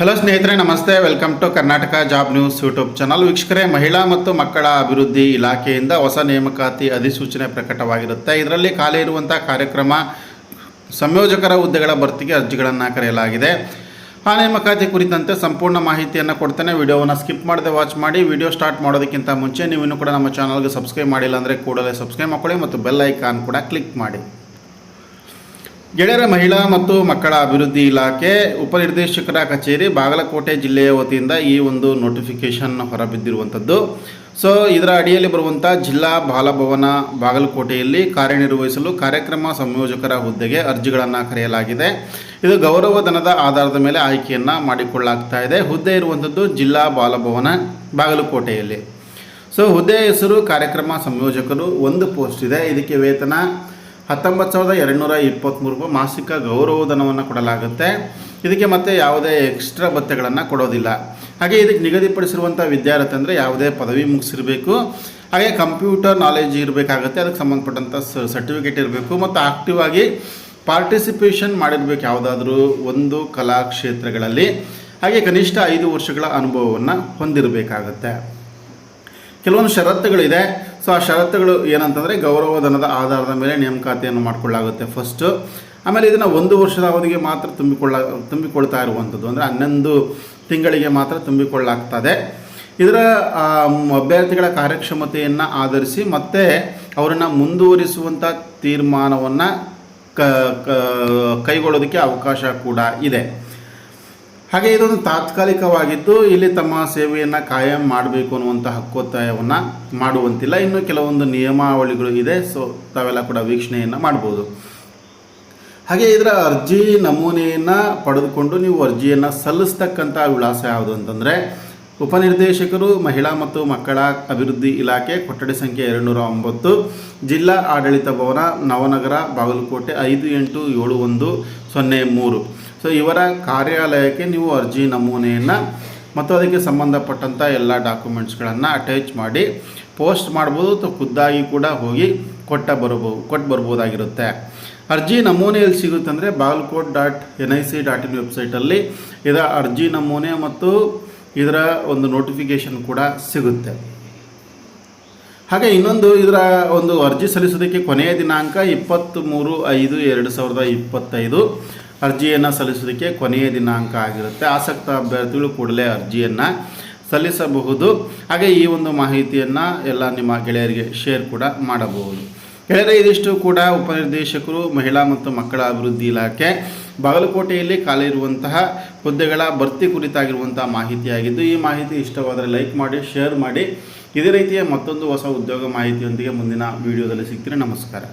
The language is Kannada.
ಹಲೋ ಸ್ನೇಹಿತರೆ, ನಮಸ್ತೆ. Welcome to Karnataka job news YouTube channel ವೀಕ್ಷಕರೇ, ಮಹಿಳಾ ಮತ್ತು ಮಕ್ಕಳ ಅಭಿವೃದ್ಧಿ ಇಲಾಖೆಯಿಂದ ಹೊಸ ನೇಮಕಾತಿ ಅಧಿಸೂಚನೆ ಪ್ರಕಟವಾಗಿರುತ್ತೆ. ಇದರಲ್ಲಿ ಖಾಲಿ ಇರುವಂಥ ಕಾರ್ಯಕ್ರಮ ಸಂಯೋಜಕರ ಹುದ್ದೆಗಳ ಭರ್ತಿಗೆ ಅರ್ಜಿಗಳನ್ನು ಕರೆಯಲಾಗಿದೆ. ಆ ನೇಮಕಾತಿ ಕುರಿತಂತೆ ಸಂಪೂರ್ಣ ಮಾಹಿತಿಯನ್ನು ಕೊಡ್ತೇನೆ. ವಿಡಿಯೋವನ್ನು ಸ್ಕಿಪ್ ಮಾಡದೆ ವಾಚ್ ಮಾಡಿ. ವಿಡಿಯೋ ಸ್ಟಾರ್ಟ್ ಮಾಡೋದಕ್ಕಿಂತ ಮುಂಚೆ ನೀವು ಇನ್ನೂ ಕೂಡ ನಮ್ಮ ಚಾನಲ್ಗೆ ಸಬ್ಸ್ಕ್ರೈಬ್ ಮಾಡಿಲ್ಲ ಅಂದರೆ ಕೂಡಲೇ ಸಬ್ಸ್ಕ್ರೈಬ್ ಮಾಡ್ಕೊಳ್ಳಿ ಮತ್ತು ಬೆಲ್ ಐಕಾನ್ ಕೂಡ ಕ್ಲಿಕ್ ಮಾಡಿ. ಗೆಳೆಯರ ಮಹಿಳಾ ಮತ್ತು ಮಕ್ಕಳ ಅಭಿವೃದ್ಧಿ ಇಲಾಖೆ ಉಪನಿರ್ದೇಶಕರ ಕಚೇರಿ ಬಾಗಲಕೋಟೆ ಜಿಲ್ಲೆಯ ವತಿಯಿಂದ ಈ ಒಂದು ನೋಟಿಫಿಕೇಶನ್ ಹೊರಬಿದ್ದಿರುವಂಥದ್ದು. ಸೊ ಇದರ ಅಡಿಯಲ್ಲಿ ಬರುವಂಥ ಜಿಲ್ಲಾ ಬಾಲಭವನ ಬಾಗಲಕೋಟೆಯಲ್ಲಿ ಕಾರ್ಯನಿರ್ವಹಿಸಲು ಕಾರ್ಯಕ್ರಮ ಸಂಯೋಜಕರ ಹುದ್ದೆಗೆ ಅರ್ಜಿಗಳನ್ನು ಕರೆಯಲಾಗಿದೆ. ಇದು ಗೌರವಧನದ ಆಧಾರದ ಮೇಲೆ ಆಯ್ಕೆಯನ್ನು ಮಾಡಿಕೊಳ್ಳಲಾಗ್ತಾ ಇದೆ. ಹುದ್ದೆ ಇರುವಂಥದ್ದು ಜಿಲ್ಲಾ ಬಾಲಭವನ ಬಾಗಲಕೋಟೆಯಲ್ಲಿ. ಸೊ ಹುದ್ದೆಯ ಹೆಸರು ಕಾರ್ಯಕ್ರಮ ಸಂಯೋಜಕರು ಒಂದು ಪೋಸ್ಟ್ ಇದೆ. ಇದಕ್ಕೆ ವೇತನ ಹತ್ತೊಂಬತ್ತು ಸಾವಿರದ ಎರಡುನೂರ ಇಪ್ಪತ್ತ್ಮೂರು ಮಾಸಿಕ ಗೌರವಧನವನ್ನು ಕೊಡಲಾಗುತ್ತೆ. ಇದಕ್ಕೆ ಮತ್ತೆ ಯಾವುದೇ ಎಕ್ಸ್ಟ್ರಾ ಭತ್ಯೆಗಳನ್ನು ಕೊಡೋದಿಲ್ಲ. ಹಾಗೆ ಇದಕ್ಕೆ ನಿಗದಿಪಡಿಸಿರುವಂಥ ವಿದ್ಯಾರ್ಥಿ ಅಂದರೆ ಯಾವುದೇ ಪದವಿ ಮುಗಿಸಿರಬೇಕು. ಹಾಗೆ ಕಂಪ್ಯೂಟರ್ ನಾಲೆಜ್ ಇರಬೇಕಾಗುತ್ತೆ. ಅದಕ್ಕೆ ಸಂಬಂಧಪಟ್ಟಂಥ ಸರ್ಟಿಫಿಕೇಟ್ ಇರಬೇಕು. ಮತ್ತು ಆಕ್ಟಿವ್ ಆಗಿ ಪಾರ್ಟಿಸಿಪೇಷನ್ ಮಾಡಿರಬೇಕು ಯಾವುದಾದ್ರೂ ಒಂದು ಕಲಾಕ್ಷೇತ್ರಗಳಲ್ಲಿ. ಹಾಗೆ ಕನಿಷ್ಠ ಐದು ವರ್ಷಗಳ ಅನುಭವವನ್ನು ಹೊಂದಿರಬೇಕಾಗತ್ತೆ. ಕೆಲವೊಂದು ಷರತ್ತುಗಳಿದೆ ಸೊ ಆ ಷರತ್ತುಗಳು ಏನಂತಂದರೆ ಗೌರವಧನದ ಆಧಾರದ ಮೇಲೆ ನೇಮಕಾತಿಯನ್ನು ಮಾಡಿಕೊಳ್ಳಾಗುತ್ತೆ ಫಸ್ಟು ಆಮೇಲೆ ಇದನ್ನು ಒಂದು ವರ್ಷದ ಅವಧಿಗೆ ಮಾತ್ರ ತುಂಬಿಕೊಳ್ಳ, ತುಂಬಿಕೊಳ್ತಾ ಇರುವಂಥದ್ದು. ಅಂದರೆ ಹನ್ನೊಂದು ತಿಂಗಳಿಗೆ ಮಾತ್ರ ತುಂಬಿಕೊಳ್ಳಾಗ್ತದೆ ಇದರ ಅಭ್ಯರ್ಥಿಗಳ ಕಾರ್ಯಕ್ಷಮತೆಯನ್ನು ಆಧರಿಸಿ ಮತ್ತೆ ಅವರನ್ನು ಮುಂದುವರಿಸುವಂಥ ತೀರ್ಮಾನವನ್ನು ಕ, ಕೈಗೊಳ್ಳೋದಕ್ಕೆ ಅವಕಾಶ ಕೂಡ ಇದೆ. ಹಾಗೆ ಇದೊಂದು ತಾತ್ಕಾಲಿಕವಾಗಿದ್ದು ಇಲ್ಲಿ ತಮ್ಮ ಸೇವೆಯನ್ನು ಕಾಯಂ ಮಾಡಬೇಕು ಅನ್ನುವಂಥ ಹಕ್ಕೊತ್ತಾಯವನ್ನು ಮಾಡುವಂತಿಲ್ಲ. ಇನ್ನು ಕೆಲವೊಂದು ನಿಯಮಾವಳಿಗಳು ಇದೆ, ಸೊ ತಾವೆಲ್ಲ ಕೂಡ ವೀಕ್ಷಣೆಯನ್ನು ಮಾಡ್ಬೋದು. ಹಾಗೆ ಇದರ ಅರ್ಜಿ ನಮೂನೆಯನ್ನು ಪಡೆದುಕೊಂಡು ನೀವು ಅರ್ಜಿಯನ್ನು ಸಲ್ಲಿಸ್ತಕ್ಕಂಥ ವಿಳಾಸ ಯಾವುದು ಅಂತಂದರೆ ಉಪನಿರ್ದೇಶಕರು, ಮಹಿಳಾ ಮತ್ತು ಮಕ್ಕಳ ಅಭಿವೃದ್ಧಿ ಇಲಾಖೆ, ಕೊಠಡಿ ಸಂಖ್ಯೆ ಎರಡುನೂರ ಒಂಬತ್ತು, ಜಿಲ್ಲಾ ಆಡಳಿತ ಭವನ, ನವನಗರ, ಬಾಗಲಕೋಟೆ ಐದು ಎಂಟು ಏಳು ಒಂದು ಸೊನ್ನೆ ಮೂರು. ಸೊ ಇವರ ಕಾರ್ಯಾಲಯಕ್ಕೆ ನೀವು ಅರ್ಜಿ ನಮೂನೆಯನ್ನು ಮತ್ತು ಅದಕ್ಕೆ ಸಂಬಂಧಪಟ್ಟಂಥ ಎಲ್ಲ ಡಾಕ್ಯುಮೆಂಟ್ಸ್ಗಳನ್ನು ಅಟ್ಯಾಚ್ ಮಾಡಿ, ಪೋಸ್ಟ್ ಮಾಡ್ಬೋದು ಅಥವಾ ಖುದ್ದಾಗಿ ಕೂಡ ಹೋಗಿ ಕೊಟ್ಟ ಬರಬಹುದು ಕೊಟ್ಟು ಬರ್ಬೋದಾಗಿರುತ್ತೆ. ಅರ್ಜಿ ನಮೂನೆ ಎಲ್ಲಿ ಸಿಗುತ್ತೆ ಅಂದರೆ Bagalkot dot N I C dot in ವೆಬ್ಸೈಟಲ್ಲಿ ಇದರ ಅರ್ಜಿ ನಮೂನೆ ಮತ್ತು ಇದರ ಒಂದು ನೋಟಿಫಿಕೇಷನ್ ಕೂಡ ಸಿಗುತ್ತೆ. ಹಾಗೆ ಇನ್ನೊಂದು ಇದರ ಒಂದು ಅರ್ಜಿ ಸಲ್ಲಿಸೋದಕ್ಕೆ ಕೊನೆಯ ದಿನಾಂಕ ಇಪ್ಪತ್ತ್ ಮೂರು ಐದು ಎರಡು ಸಾವಿರದ ಇಪ್ಪತ್ತೈದು. ಅರ್ಜಿಯನ್ನು ಸಲ್ಲಿಸೋದಕ್ಕೆ ಕೊನೆಯ ದಿನಾಂಕ ಆಗಿರುತ್ತೆ. ಆಸಕ್ತ ಅಭ್ಯರ್ಥಿಗಳು ಕೂಡಲೇ ಅರ್ಜಿಯನ್ನು ಸಲ್ಲಿಸಬಹುದು. ಹಾಗೆ ಈ ಒಂದು ಮಾಹಿತಿಯನ್ನು ಎಲ್ಲ ನಿಮ್ಮ ಗೆಳೆಯರಿಗೆ ಶೇರ್ ಕೂಡ ಮಾಡಬಹುದು. ಗೆಳೆಯರೆ ಇದಿಷ್ಟು ಕೂಡ ಉಪನಿರ್ದೇಶಕರು, ಮಹಿಳಾ ಮತ್ತು ಮಕ್ಕಳ ಅಭಿವೃದ್ಧಿ ಇಲಾಖೆ ಬಾಗಲಕೋಟೆಯಲ್ಲಿ ಖಾಲಿ ಇರುವಂತಹ ಹುದ್ದೆಗಳ ಭರ್ತಿ ಕುರಿತಾಗಿರುವಂತಹ ಮಾಹಿತಿಯಾಗಿದ್ದು, ಈ ಮಾಹಿತಿ ಇಷ್ಟವಾದರೆ ಲೈಕ್ ಮಾಡಿ, ಶೇರ್ ಮಾಡಿ. ಇದೇ ರೀತಿಯ ಮತ್ತೊಂದು ಹೊಸ ಉದ್ಯೋಗ ಮಾಹಿತಿಯೊಂದಿಗೆ ಮುಂದಿನ ವಿಡಿಯೋದಲ್ಲಿ ಸಿಗ್ತೀನಿ. ನಮಸ್ಕಾರ.